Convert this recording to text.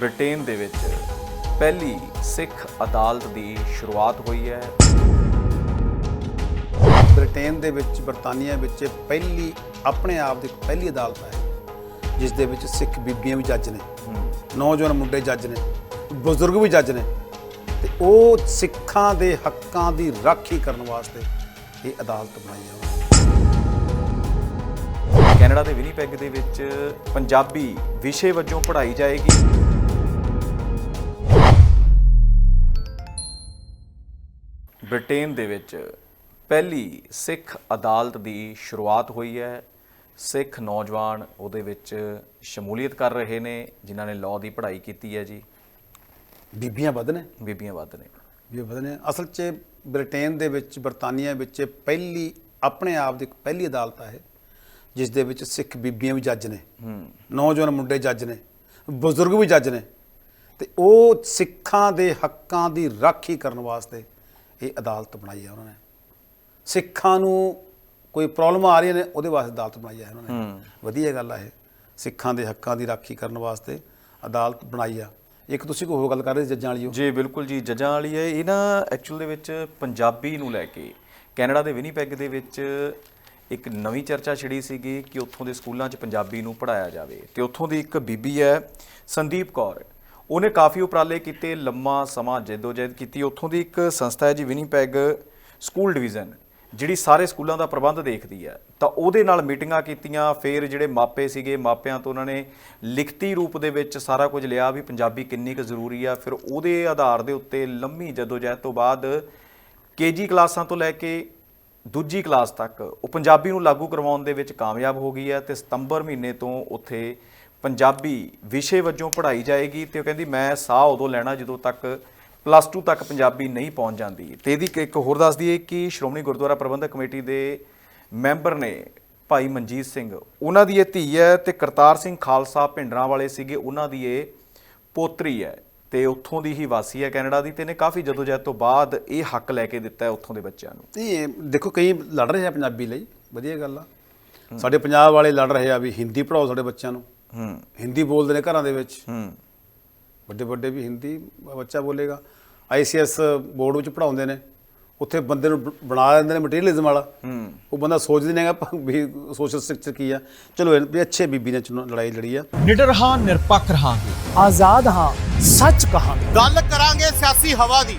Britain ਦੇ ਵਿੱਚ ਪਹਿਲੀ ਸਿੱਖ ਅਦਾਲਤ ਦੀ ਸ਼ੁਰੂਆਤ ਹੋਈ ਹੈ। ਬ੍ਰਿਟੇਨ ਦੇ ਵਿੱਚ ਬਰਤਾਨੀਆ ਵਿੱਚ ਪਹਿਲੀ ਆਪਣੇ ਆਪ ਦੀ ਪਹਿਲੀ ਅਦਾਲਤ ਹੈ। ਜਿਸ ਦੇ ਵਿੱਚ ਸਿੱਖ ਬੀਬੀਆਂ ਵੀ ਜੱਜ ਨੇ ਨੌਜਵਾਨ ਮੁੰਡੇ ਜੱਜ ਨੇ ਬਜ਼ੁਰਗ ਵੀ ਜੱਜ ਨੇ। ਤੇ ਉਹ ਸਿੱਖਾਂ ਦੇ ਹੱਕਾਂ ਦੀ ਰਾਖੀ ਕਰਨ ਵਾਸਤੇ ਇਹ ਅਦਾਲਤ ਬਣਾਈ ਹੈ। ਕੈਨੇਡਾ ਦੇ ਵਿਨੀਪੈਗ ਦੇ ਵਿੱਚ ਪੰਜਾਬੀ ਵਿਸ਼ੇ ਵਜੋਂ ਪੜ੍ਹਾਈ ਜਾਏਗੀ। ਬ੍ਰਿਟੇਨ ਦੇ ਵਿੱਚ ਪਹਿਲੀ ਸਿੱਖ ਅਦਾਲਤ ਦੀ ਸ਼ੁਰੂਆਤ ਹੋਈ ਹੈ। ਸਿੱਖ ਨੌਜਵਾਨ ਉਹਦੇ ਵਿੱਚ ਸ਼ਮੂਲੀਅਤ ਕਰ ਰਹੇ ਨੇ ਜਿਨ੍ਹਾਂ ਨੇ ਲਾਅ ਦੀ ਪੜ੍ਹਾਈ ਕੀਤੀ ਹੈ ਜੀ। ਬੀਬੀਆਂ ਵੱਧ ਨੇ? ਬੀਬੀਆਂ ਵੱਧ ਨੇ। ਵੀ ਵੱਧ ਨੇ। ਅਸਲ 'ਚ ਬ੍ਰਿਟੇਨ ਦੇ ਵਿੱਚ ਬਰਤਾਨੀਆ ਵਿੱਚ ਪਹਿਲੀ ਆਪਣੇ ਆਪ ਦੀ ਇੱਕ ਪਹਿਲੀ ਅਦਾਲਤ ਹੈ ਜਿਸ ਦੇ ਵਿੱਚ ਸਿੱਖ ਬੀਬੀਆਂ ਵੀ ਜੱਜ ਨੇ। ਨੌਜਵਾਨ ਮੁੰਡੇ ਜੱਜ ਨੇ ਬਜ਼ੁਰਗ ਵੀ ਜੱਜ ਨੇ। ਤੇ ਉਹ ਸਿੱਖਾਂ ਦੇ ਹੱਕਾਂ ਦੀ ਰਾਖੀ ਕਰਨ ਵਾਸਤੇ ਇਹ ਅਦਾਲਤ ਬਣਾਈ ਹੈ ਉਹਨਾਂ ਨੇ। ਸਿੱਖਾਂ ਨੂੰ ਕੋਈ ਪ੍ਰੋਬਲਮ ਆ ਰਹੀ ਨੇ ਉਹਦੇ ਵਾਸਤੇ ਅਦਾਲਤ ਬਣਾਈ ਹੈ ਉਹਨਾਂ ਨੇ। ਵਧੀਆ ਗੱਲ ਆ ਇਹ। ਸਿੱਖਾਂ ਦੇ ਹੱਕਾਂ ਦੀ ਰਾਖੀ ਕਰਨ ਵਾਸਤੇ ਅਦਾਲਤ ਬਣਾਈ ਆ। ਇੱਕ ਤੁਸੀਂ ਕੋਈ ਹੋਰ ਗੱਲ ਕਰ ਰਹੇ ਜੱਜਾਂ ਵਾਲੀ ਜੀ ਬਿਲਕੁਲ ਜੀ। ਜੱਜਾਂ ਵਾਲੀ ਹੈ ਇਹ ਨਾ ਐਕਚੁਅਲ ਦੇ ਵਿੱਚ ਪੰਜਾਬੀ ਨੂੰ ਲੈ ਕੇ ਕੈਨੇਡਾ ਦੇ ਵਿਨੀਪੈਗ ਦੇ ਵਿੱਚ ਇੱਕ ਨਵੀਂ ਚਰਚਾ ਛਿੜੀ ਸੀਗੀ ਕਿ ਉੱਥੋਂ ਦੇ ਸਕੂਲਾਂ 'ਚ ਪੰਜਾਬੀ ਨੂੰ ਪੜਾਇਆ ਜਾਵੇ। ਤੇ ਉੱਥੋਂ ਦੀ ਇੱਕ ਬੀਬੀ ਹੈ ਸੰਦੀਪ ਕੌਰ। ਉਹਨੇ ਕਾਫੀ ਉਪਰਾਲੇ ਕੀਤੇ, ਲੰਮਾ ਸਮਾਂ ਜਦੋਜਹਿਦ ਕੀਤੀ। ਉੱਥੋਂ ਦੀ ਇੱਕ ਸੰਸਥਾ ਹੈ ਜੀ ਵਿਨੀਪੈਗ ਸਕੂਲ ਡਿਵੀਜ਼ਨ, ਜਿਹੜੀ ਸਾਰੇ ਸਕੂਲਾਂ ਦਾ ਪ੍ਰਬੰਧ ਦੇਖਦੀ ਹੈ। ਤਾਂ ਉਹਦੇ ਨਾਲ ਮੀਟਿੰਗਾਂ ਕੀਤੀਆਂ, ਫਿਰ ਜਿਹੜੇ ਮਾਪੇ ਸੀਗੇ, ਮਾਪਿਆਂ ਤੋਂ ਉਹਨਾਂ ਨੇ ਲਿਖਤੀ ਰੂਪ ਦੇ ਵਿੱਚ ਸਾਰਾ ਕੁਝ ਲਿਆ ਵੀ ਪੰਜਾਬੀ ਕਿੰਨੀ ਕੁ ਜ਼ਰੂਰੀ ਆ। ਫਿਰ ਉਹਦੇ ਆਧਾਰ ਦੇ ਉੱਤੇ ਲੰਮੀ ਜਦੋਜਹਿਦ ਤੋਂ ਬਾਅਦ ਕੇਜੀ ਕਲਾਸਾਂ ਤੋਂ ਲੈ ਕੇ ਦੂਜੀ ਕਲਾਸ ਤੱਕ ਉਹ ਪੰਜਾਬੀ ਨੂੰ ਲਾਗੂ ਕਰਵਾਉਣ ਦੇ ਵਿੱਚ ਕਾਮਯਾਬ ਹੋ ਗਈ ਹੈ ਤੇ ਸਤੰਬਰ ਮਹੀਨੇ ਤੋਂ ਉੱਥੇ ਪੰਜਾਬੀ ਵਿਸ਼ੇ ਵਜੋਂ ਪੜ੍ਹਾਈ ਜਾਏਗੀ ਤੇ ਉਹ ਕਹਿੰਦੀ, ਮੈਂ ਸਾਹ ਉਦੋਂ ਲੈਣਾ ਜਦੋਂ ਤੱਕ ਪਲੱਸ 2 ਤੱਕ ਪੰਜਾਬੀ ਨਹੀਂ ਪਹੁੰਚ ਜਾਂਦੀ। ਤੇ ਇਹਦੀ ਇੱਕ ਹੋਰ ਦੱਸ ਦਈਏ ਕਿ ਸ਼੍ਰੋਮਣੀ ਗੁਰਦੁਆਰਾ ਪ੍ਰਬੰਧਕ ਕਮੇਟੀ ਦੇ ਮੈਂਬਰ ਨੇ ਭਾਈ ਮਨਜੀਤ ਸਿੰਘ, ਉਹਨਾਂ ਦੀ ਇਹ ਧੀ ਹੈ ਤੇ ਕਰਤਾਰ ਸਿੰਘ ਖਾਲਸਾ ਭਿੰਡਰਾਂ ਵਾਲੇ ਸੀਗੇ, ਉਹਨਾਂ ਦੀ ਇਹ ਪੋਤਰੀ ਹੈ ਤੇ ਉੱਥੋਂ ਦੀ ਹੀ ਵਾਸੀ ਹੈ ਕੈਨੇਡਾ ਦੀ ਤੇ ਇਹਨੇ ਕਾਫੀ ਜਦੋਜਹਿਦ ਤੋਂ ਬਾਅਦ ਇਹ ਹੱਕ ਲੈ ਕੇ ਦਿੱਤਾ ਹੈ ਉੱਥੋਂ ਦੇ ਬੱਚਿਆਂ ਨੂੰ। ਨਹੀਂ ਦੇਖੋ, ਕਈ ਲੜ ਰਹੇ ਆ ਪੰਜਾਬੀ ਲਈ, ਵਧੀਆ ਗੱਲ ਆ। ਸਾਡੇ ਪੰਜਾਬ ਵਾਲੇ ਲੜ ਰਹੇ ਆ ਵੀ ਹਿੰਦੀ ਪੜਾਓ ਸਾਡੇ ਬੱਚਿਆਂ ਨੂੰ। ਹੂੰ। ਹਿੰਦੀ ਬੋਲਦੇ ਨੇ ਘਰਾਂ ਦੇ ਵਿੱਚ। ਹੂੰ। ਵੱਡੇ ਵੱਡੇ ਵੀ ਹਿੰਦੀ ਬੱਚਾ ਬੋਲੇਗਾ। ਆਈਸੀਐਸ ਬੋਰਡ ਵਿੱਚ ਪੜਾਉਂਦੇ ਨੇ। ਉੱਥੇ ਬੰਦੇ ਨੂੰ ਬਣਾ ਦਿੰਦੇ ਨੇ ਮਟੀਰੀਅਲਿਜ਼ਮ ਵਾਲਾ। ਹੂੰ। ਉਹ ਬੰਦਾ ਸੋਚਦੇ ਨੇਗਾ ਵੀ ਸੋਸ਼ਲ ਸਟਰਕਚਰ ਕੀ ਆ। ਚਲੋ ਇਹ ਵੀ ਅੱਛੇ ਬੀਬੀ ਨੇ ਚੁਣੋ- ਲੜਾਈ ਲੜੀ ਆ। ਨਿਡਰ ਹਾਂ ਨਿਰਪੱਖ ਰਹਾਂਗੇ। ਆਜ਼ਾਦ ਹਾਂ ਸੱਚ ਕਹਾਂਗੇ। ਗੱਲ ਕਰਾਂਗੇ ਸਿਆਸੀ ਹਵਾ ਦੀ।